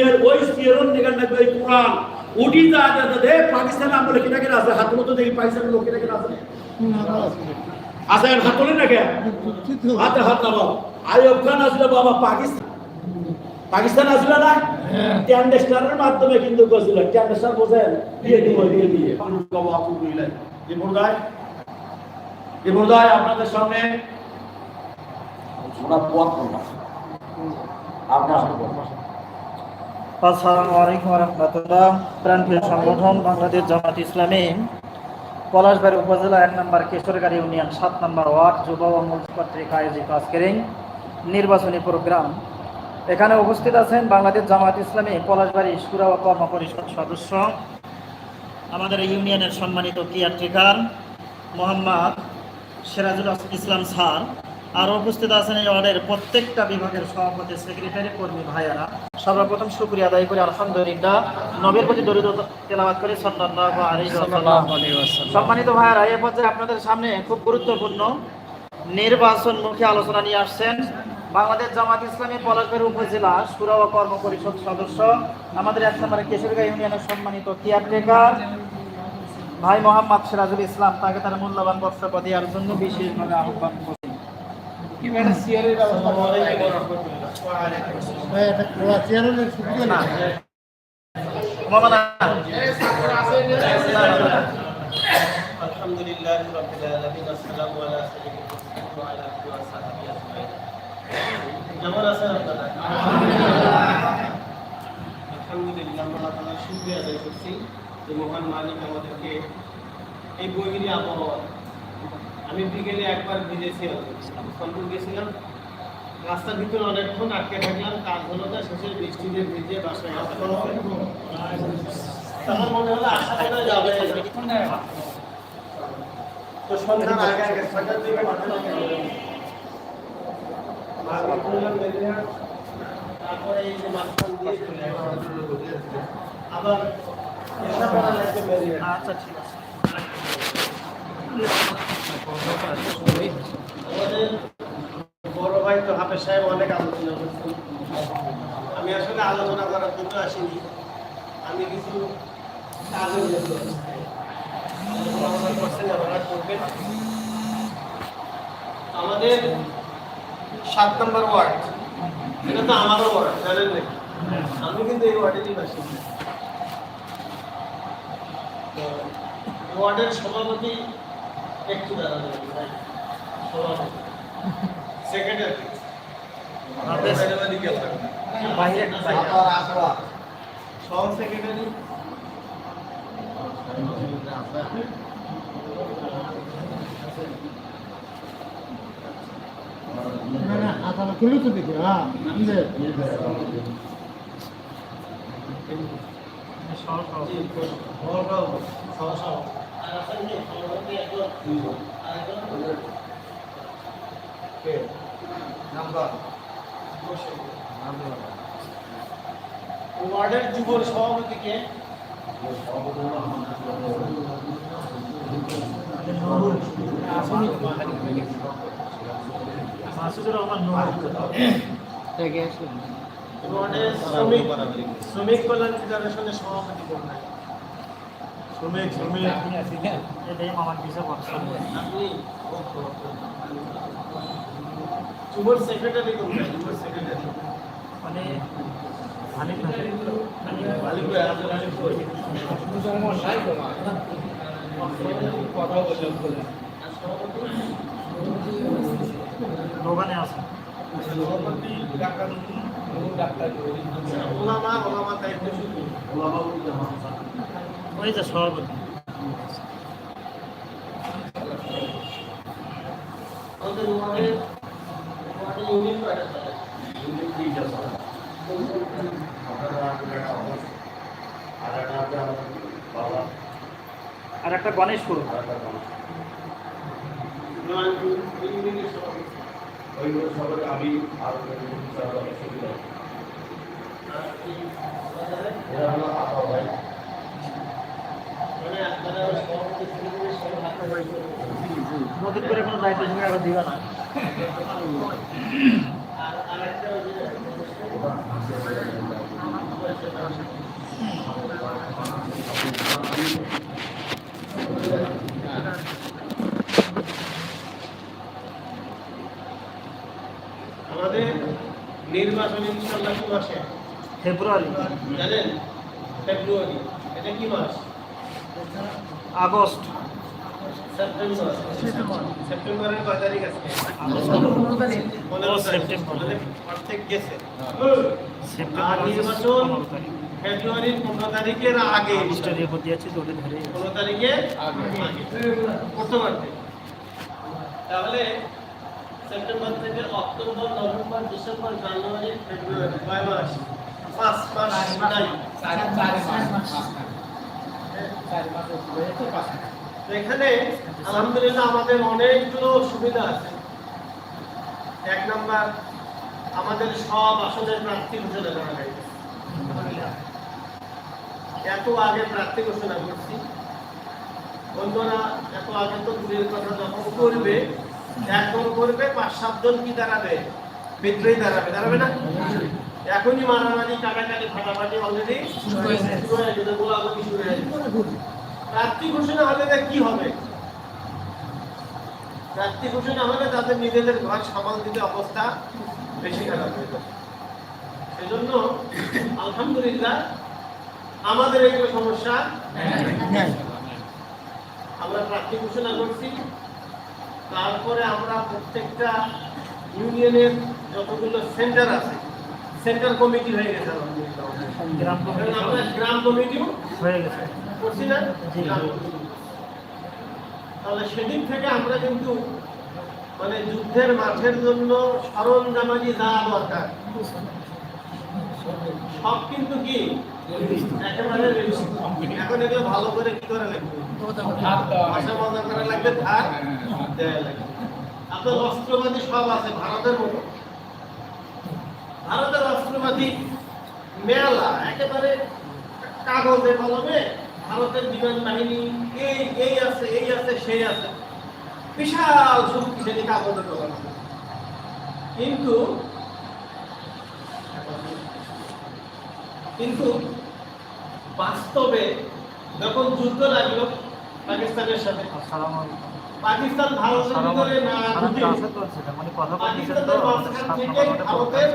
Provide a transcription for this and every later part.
সিয়ের ওই সিয়েরন নিগান নাকি ওই কোরআন? উঠি যা দে, পাকিস্তান আমলে কিনা কিনা আছে হাত মতো দেখি পাকিস্তানের লোক কিনা কিনা আছে আছে হাত তোলেন না কে হাতে, হাত নামাও। আইয়ুব খান আসলে বাবা পাকিস্তান। পাকিস্তান আসলে না? ট্যান্ডেস্টারের মাধ্যমে কিন্তু গেছিল ট্যান্ডেস্টার বোঝেন, দিয়ে দিয়ে দিয়ে বাবা আপনাদের সামনে। ওরা পথ আপনার আসসালামু আলাইকুম রহমতুল্লাহ প্রাণপ্রিয় সংগঠন বাংলাদেশ জামাত ইসলামী। পলাশবাড়ি উপজেলা এক নম্বর কেশরগাড়ি ইউনিয়ন সাত নম্বর ওয়ার্ড, যুব ও মূল কর্তৃক আয়োজিত আজকের নির্বাচনী প্রোগ্রাম। এখানে উপস্থিত আছেন বাংলাদেশ জামাত ইসলামী পলাশবাড়ি সুরা ও কর্ম পরিষদ সদস্য। আমাদের ইউনিয়নের সম্মানিত কেয়ারটেকার মোহাম্মদ সিরাজুল ইসলাম স্যার। আর উপস্থিত আছেন এই ওয়ার্ডের প্রত্যেকটা বিভাগের সভাপতি, সেক্রেটারি, কর্মী, ভাইয়ারা। সর্বপ্রথম শুক্রিয়া আদায় করে আলহামদুলিল্লাহ। নবীর প্রতি দরিদ্র তেলাবাদ করে সাল্লাল্লাহু আলাইহি ওয়াসাল্লাম সম্মানিত ভাইয়ারা এই পর্যায়ে আপনাদের সামনে খুব গুরুত্বপূর্ণ নির্বাচনমুখী আলোচনা নিয়ে আসছেন বাংলাদেশ জামাত ইসলামী পলাশবাড়ি উপজেলা সুরা ও কর্ম পরিষদ সদস্য আমাদের এক নম্বরে কেশরগাঁ ইউনিয়নের সম্মানিত কেয়ারটেকার ভাই মোহাম্মদ সিরাজুল ইসলাম। তাকে তার মূল্যবান বক্তব্য দেওয়ার জন্য বিশেষভাবে আহ্বান আলহামদুলিল্লাহ রবিল আলমিন আসসালামু আলাইকুম কেমন আছেন আপনারা আলহামদুলিল্লাহ আমরা আপনার শুক্রিয়া আদায় করছি যে মহান মালিক আমাদেরকে এই বৈগিরি আবহাওয়া আমি বিকেলে একবার ভিজেছি সন্তুল গেছিলাম। রাস্তার ভিতরে অনেকক্ষণ আটকে থাকলাম কাজ হলো শেষে বৃষ্টিতে ভিজে বাসায় মনে হলো যাবে। তো তারপরে আবার। আচ্ছা ঠিক আছে। বড় ভাই তো হাফেজ সাহেব অনেক আলোচনা আমি আসলে আলোচনা করার জন্য আসিনি। আমি কিছু। আমাদের সাত নম্বর ওয়ার্ড, এটা তো আমারও ওয়ার্ড, জানেন নাকি? আমি কিন্তু এই ওয়ার্ডেরই বাসিন্দা ওয়ার্ডের সভাপতি একটু দাঁড়ানো সেক্রেটারি সহ সেক্রেটারি ওয়ার্ডের যুবর সভাপতিকে মাসুদুর রহমান নূর ওয়ার্ডের শ্রমিক শ্রমিক কল্যাণ ফেডারেশনের সভাপতি নাই? শ্রমিক শ্রমিক এটাই মামার পিছিয়ে পড়ছে যুবর সেক্রেটারি নাই? যুবর সেক্রেটারি মানে মালিক ভাই, আপনার আলিফ ভাই। আর সভাপতি? দোকানে আছে সভাপতি ওলামা ওলামা শুধু ওলামা ওই যে সভাপতি। আর একটা ইউনিটের সভাপতি। আর কোনো আমাদের নির্বাচন ইনশাল্লাহ কি মাসে? ফেব্রুয়ারি। জানেন? ফেব্রুয়ারি। এটা কি মাস? আগস্ট। সেপ্টেম্বর। সেপ্টেম্বরের কয় তারিখ আছে? গেছে। আর নির্বাচন ফেব্রুয়ারির পনেরো তারিখের আগে। পনেরো তারিখে আগে। করতে পারবে। তাহলে সেপ্টেম্বর থেকে October November December January February কয় মাস? পাঁচ মাস নাই। তো এখানে আলহামদুলিল্লাহ আমাদের অনেকগুলো সুবিধা আছে। এক নাম্বার, আমাদের সব আসনের প্রার্থী ঘোষণা করা হয়েছে এত আগে প্রার্থী ঘোষণা করছি। অন্যরা এত আগে তো দূরের কথা যখন করবে, এখন করবে, পাঁচ সাতজন কি দাঁড়াবে? বিদ্রোহী দাঁড়াবে। দাঁড়াবে না? এখনই মারামারি কাটাকাটি ফাটাফাটি অলরেডি শুরু হয়ে গেছে গোলাগুলি শুরু হয়ে গেছে। প্রার্থী ঘোষণা হলে কি হবে। প্রার্থী ঘোষণা হলে তাদের নিজেদের ঘর সামাল দিতে অবস্থা বেশি খারাপ হয়ে যাবে। সেজন্য আলহামদুলিল্লাহ আমাদের এই সমস্যা আমরা প্রার্থী ঘোষণা করছি। তারপরে আমরা প্রত্যেকটা ইউনিয়নের যতগুলো সেন্টার আছে সেন্টার কমিটি হয়ে গেছে গ্রাম কমিটি। গ্রাম কমিটিও? হয়ে গেছে। করছি না। তাহলে সেদিন থেকে আমরা কিন্তু মানে যুদ্ধের মাঠের জন্য সরঞ্জামাজি যা দরকার সব কিন্তু কি? একেবারে এখন এগুলো ভালো করে কি করা লাগবে? ভাষা মজা করা লাগবে ধার দেয়া লাগবে। আপনার অস্ত্রবাদী সব আছে ভারতের মতো। ভারতের অস্ত্রবাদী মেলা একেবারে কাগজে কলমে ভারতের বিমান বাহিনী এই এই আছে এই আছে সেই আছে। বিশাল শক্তিশালী কাগজে কলমে। কিন্তু কিন্তু বাস্তবে যখন যুদ্ধ লাগল পাকিস্তানের সাথে পাকিস্তান ভারতের ভিতরে না মানে কথা পাকিস্তানের মাঝখান থেকে ভারতের।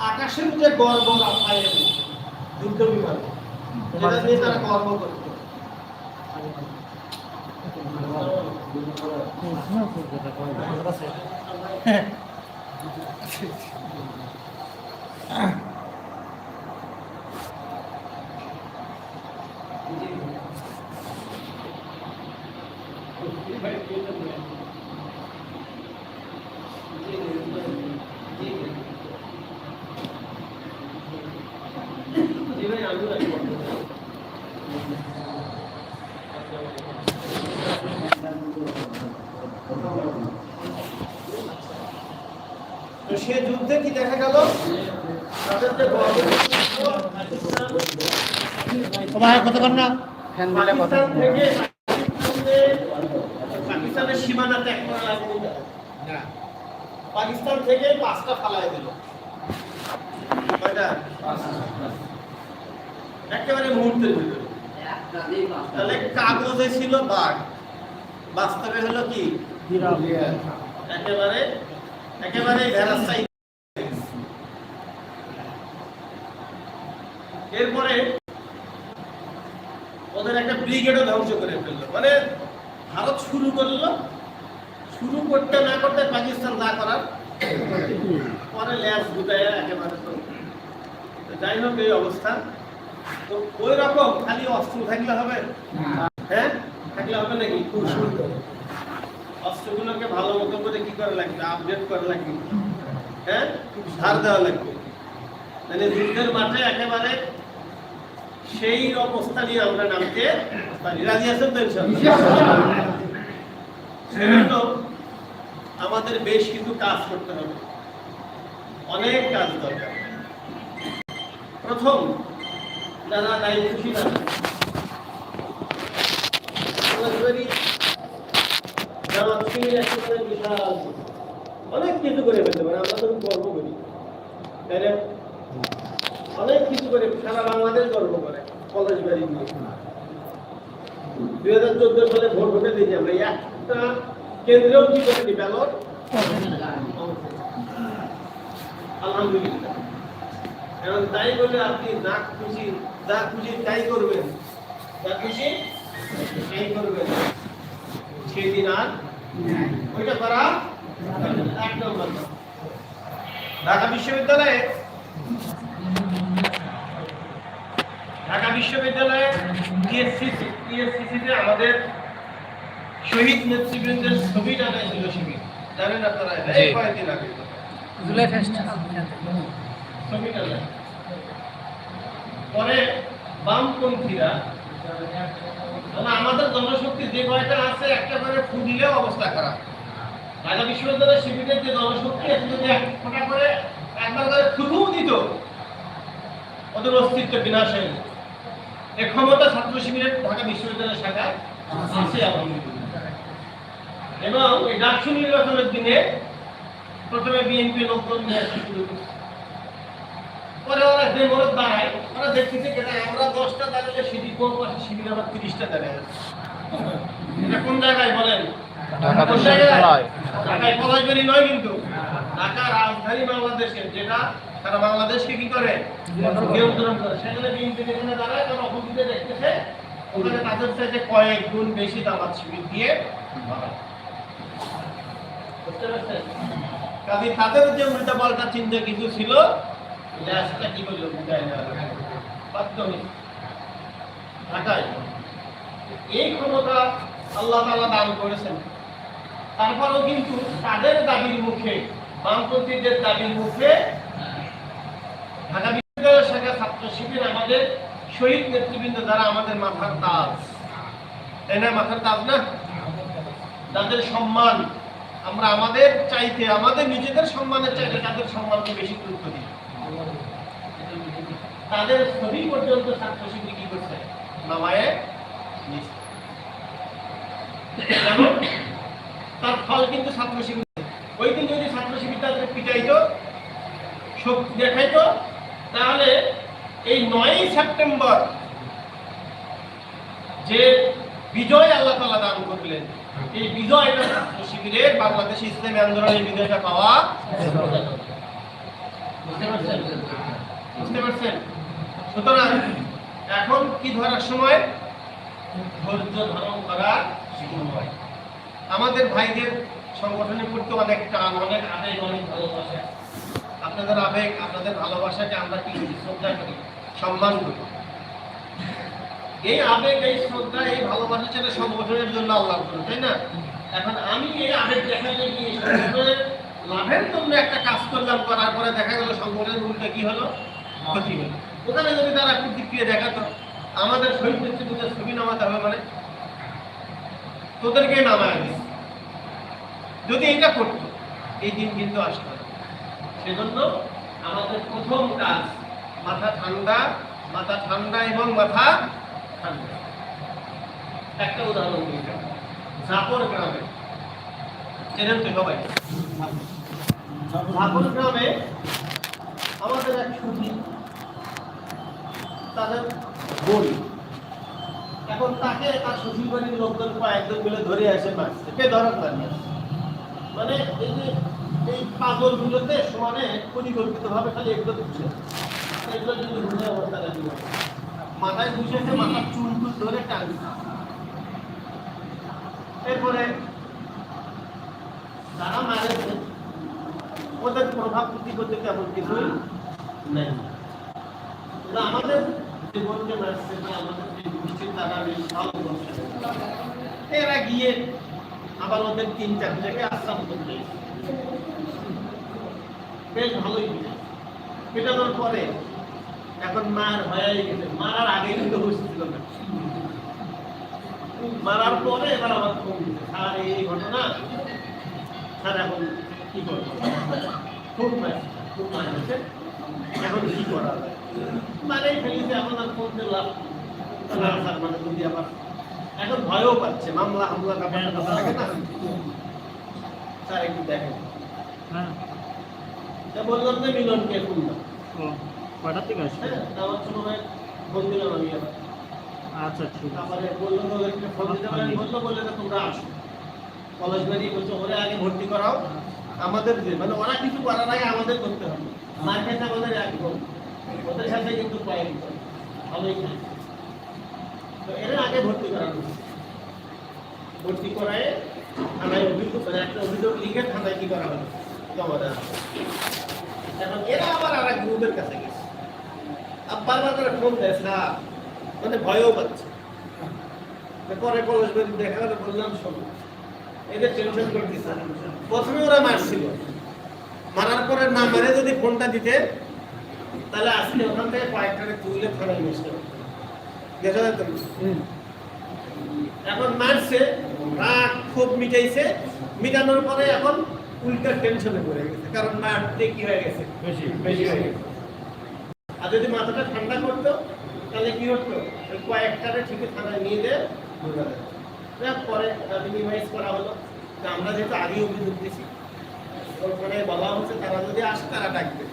আকাশের যে গর্ব রাখায় যুদ্ধ বিমান যেটা নিয়ে তারা গর্ব করত। জি তো সে যুদ্ধে কি দেখা গেল? পাকিস্তানের সীমানা ত্যাগ করা লাগবে। পাকিস্তান থেকে পাঁচটা ফালাই দিল। একেবারে মুহূর্তের ভিতরে। তাহলে কাগজে ছিল বাঘ। বাস্তবে হলো কি? একেবারে একেবারে ভেড়ার সাইজ এরপরে ওদের একটা ব্রিগেডও ধ্বংস করে ফেলল। মানে ভারত শুরু করল শুরু করতে না করতে পাকিস্তান যা করার। পরে ল্যাস গুটাইয়া একেবারে যাই হোক এই অবস্থা। তো ওই রকম খালি অস্ত্র থাকলে হবে? হ্যাঁ? থাকলে হবে নাকি? অস্ত্রগুলোকে ভালো মতো করে কি করা লাগবে? আপডেট করা লাগবে। হ্যাঁ? ধার দেওয়া লাগবে। মানে যুদ্ধের মাঠে একেবারে সেই অবস্থা নিয়ে আমরা নামতে পারি। রাজি আছেন তো? সেজন্য আমাদের বেশ কিছু কাজ করতে হবে। অনেক কাজ দরকার। প্রথম, যারা দায়িত্বশীল আছে সরাসরি শিবির বিশাল। অনেক কিছু করে ফেলতে পারে আমরা তো গর্ব করি। তাই না? অনেক কিছু করে, সারা বাংলাদেশ গর্ব করে, কলেজ বাড়ি নিয়ে। দুই হাজার চোদ্দ সালে ভোট ভোটে দিয়েছি আমরা। একটা কেন্দ্রেও কি করেনি, ব্যালট? আলহামদুলিল্লাহ। এবং তাই বলে আপনি যা খুশি যা খুশি তাই করবেন। যা খুশি তাই করবেন। সেদিন আর ওইটা করা এক নম্বর। ঢাকা বিশ্ববিদ্যালয়ে ঢাকা বিশ্ববিদ্যালয়ে টিএসসিসি টিএসসিসিতে আমাদের শহীদ নেতৃবৃন্দের ছবি টাকা ছিল শিবির জানেন আপনারা এই কয়েকদিন আগে। জুলাই ফেস্ট ছবি টাকা পরে বামপন্থীরা আমাদের জনশক্তি যে কয়টা আছে, একটা করে ফু অবস্থা খারাপ। ঢাকা বিশ্ববিদ্যালয়ের শিবিরের যে জনশক্তি আছে, যদি এক করে একবার করে থুথু দিত, ওদের অস্তিত্ব বিনাশ হয়ে। এ ক্ষমতা ছাত্র শিবিরের ঢাকা বিশ্ববিদ্যালয়ের শাখায় আছে এবং এই ডাকসু নির্বাচনের দিনে প্রথমে বিএনপি লোকজন নিয়ে আসা শুরু করছে। পরে ওরা যে মরদ ওরা দেখতেছে আমরা দশটা দাঁড়ালে সিঁড়ি কোন পাশে শিবির আবার তিরিশটা দাঁড়ায় এটা কোন জায়গায় বলেন? কোন জায়গায়? ঢাকায় পলাশবাড়ি নয় কিন্তু ঢাকা রাজধানী বাংলাদেশের যেটা সারা বাংলাদেশকে কি করে? নিয়ন্ত্রণ করে। সেখানে বিএনপি যেখানে দাঁড়ায় তারা অপোজিটে দেখতেছে ওখানে তাদের চাইতে কয়েক গুণ বেশি দামাত শিবির দিয়ে বুঝতে পারছেন? কাজে তাদের যে উল্টা পাল্টা চিন্তা কিছু ছিল এই ক্ষমতা আল্লাহ দান করেছেন। তারপরেও কিন্তু তাদের দাবির মুখে, বামপন্থীদের দাবির মুখে ঢাকা বিশ্ববিদ্যালয় শাখা ছাত্র শিবির আমাদের শহীদ নেতৃবৃন্দ আমাদের মাথার তাজ। তাই মাথার তাজ না? তাদের সম্মান, আমরা আমাদের চাইতে, আমাদের নিজেদের সম্মানের চাইতে তাদের সম্মানকে বেশি গুরুত্ব দিই। তাদের ছবি পর্যন্ত ছাত্র শিবির কি করছে? নামায়ে নিচ্ছে। তার ফল কিন্তু ওই দিন যদি তাদের পিটাইতো শক্তি দেখাইতো তাহলে এই নয়ই সেপ্টেম্বর যে বিজয় আল্লাহ তাআলা দান করলেন এই বিজয়টা ছাত্র শিবিরে বাংলাদেশ ইসলামী আন্দোলনের বিজয়টা পাওয়া বুঝতে পারছেন? বুঝতে পারছেন? সুতরাং এখন কি ধরার সময়? ধৈর্য ধারণ করার সময়। আমাদের ভাইদের সংগঠনের প্রতি অনেক টান অনেক আবেগ, অনেক ভালোবাসা। আপনাদের আবেগ, আপনাদের ভালোবাসাকে আমরা কি করি? শ্রদ্ধা করি, সম্মান করি। এই আবেগ, এই শ্রদ্ধা, এই ভালোবাসা সেটা সংগঠনের জন্য আল্লাহ করে তাই না? এখন আমি এই আবেগ দেখাতে গিয়ে সংগঠনের লাভের জন্য একটা কাজ করলাম, করার পরে দেখা গেল সংগঠনের উল্টা কি হলো? ক্ষতি হলো। ওখানে যদি তারা প্রতিক্রিয়া দেখাতো, আমাদের শহীদ নেতৃত্বের ছবি নামাতে হবে মানে? তোদেরকে নামায় দিস যদি এটা করতো, এই দিন কিন্তু আসতো। সেজন্য আমাদের প্রথম কাজ, মাথা ঠান্ডা মাথা ঠান্ডা এবং মাথা ঠান্ডা। একটা উদাহরণ দিই জাপর গ্রামে, চেনেন তো সবাই? জাপর গ্রামে আমাদের এক ছুটি তাদের বই এখন তাকে তার শ্বশুর বাড়ির লোকজন কয়েকজন মিলে ধরে আসে মারছে। কে ধরা লাগে মানে এই যে এই পাগল গুলোতে সমানে পরিকল্পিত ভাবে খালি এগুলো দিচ্ছে এগুলো যদি ঘুরে অবস্থাটা কি হবে? মাথায় ঘুষেছে মাথার চুল টুল ধরে টানছে। এরপরে যারা মারেছে, ওদের প্রভাব প্রতিপত্তি তেমন কিছুই নেই। কিন্তু আমাদের জীবনকে মারছে যে আমাদের যে গোষ্ঠীর তারা বেশ ভালো এরা গিয়ে আবার ওদের তিন চার জায়গায় আশ্রম করতে বেশ ভালোই পেটানোর পরে এখন মার হয়ে গেছে মারার আগে কিন্তু বসেছিল না মারার পরে এবার আমার ফোন স্যার এই ঘটনা। স্যার, এখন কি করব? খুব খুব মার হয়েছে এখন কি করা যায়? মানে ফেলিছে এখন আর না স্যার মানে যদি আবার এখন ভয়ও পাচ্ছে মামলা হামলা ব্যাপারটা থাকে না? স্যার একটু দেখেন। হ্যাঁ। বললাম যে মিলনকে ফোন দাও থেকে হ্যাঁ আমার ফোন দিলাম আমি আবার আচ্ছা ঠিক তারপরে বলল ওদেরকে ফোন দিতে পারেন বলল তো তোমরা আসো। কলেজ বাড়ি বলছে ওরে আগে ভর্তি করাও। আমাদের যে মানে ওরা কিছু করার আগে আমাদের করতে হবে। মার খেতে আমাদের একদম ওদের সাথে কিন্তু ভালোই তো আগে ভর্তি করানো ভর্তি করায় থানায় অভিযোগ মানে একটা অভিযোগ লিখে থানায় কি করা হলো? জমা দেওয়া এখন এরা আবার আর এক গ্রুপের কাছে গেছে। আব্বার বাজারে ফোন দেয়, স্যার মানে ভয়ও পাচ্ছে। পরে কলেজ দেখা গেলে, বললাম, শোনো, এদের টেনশন করতেছে প্রথমে ওরা মারছিল। মারার পরে না মেরে যদি ফোনটা দিতে তাহলে আজকে ওখান থেকে কয়েকটাকে তুলে থানায় নিয়ে দেখা যেত। এখন মারছে রাগ খুব মিটাইছে মিটানোর পরে এখন উল্টা টেনশনে পড়ে গেছে কারণ মারতে কি হয়ে গেছে? বেশি বেশি হয়ে গেছে। আর যদি মাথাটা ঠান্ডা করতো তাহলে কি হতো? কয়েকটারে ঠিকই থানায় নিয়ে দিয়ে। পরে মিনিমাইজ করা হলো। আমরা যেহেতু আগেই অভিযোগ দিয়েছি ওখানে বলা হচ্ছে তারা যদি আসে তারা ডাকবে।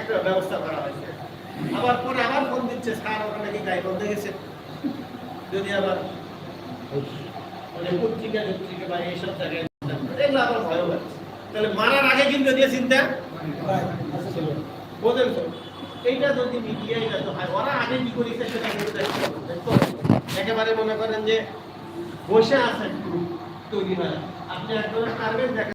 একটা ব্যবস্থা করা হয়েছে। আবার পরে আবার ফোন দিচ্ছে ওখানে কি বন্ধে গেছে। যদি আবার মানে পত্রিকা পত্রিকা বা এইসব জায়গায় এগুলো আবার ভয় তাহলে মারার আগে কিন্তু দিয়ে চিন্তা? বোঝেন তো, এইটা যদি মিডিয়ায় যেত হয়। ওরা আগে কি করেছে সেটা। একেবারে মনে করেন যে বসে আছেন, তৈরি হয়। আপনি একজনের পারবেন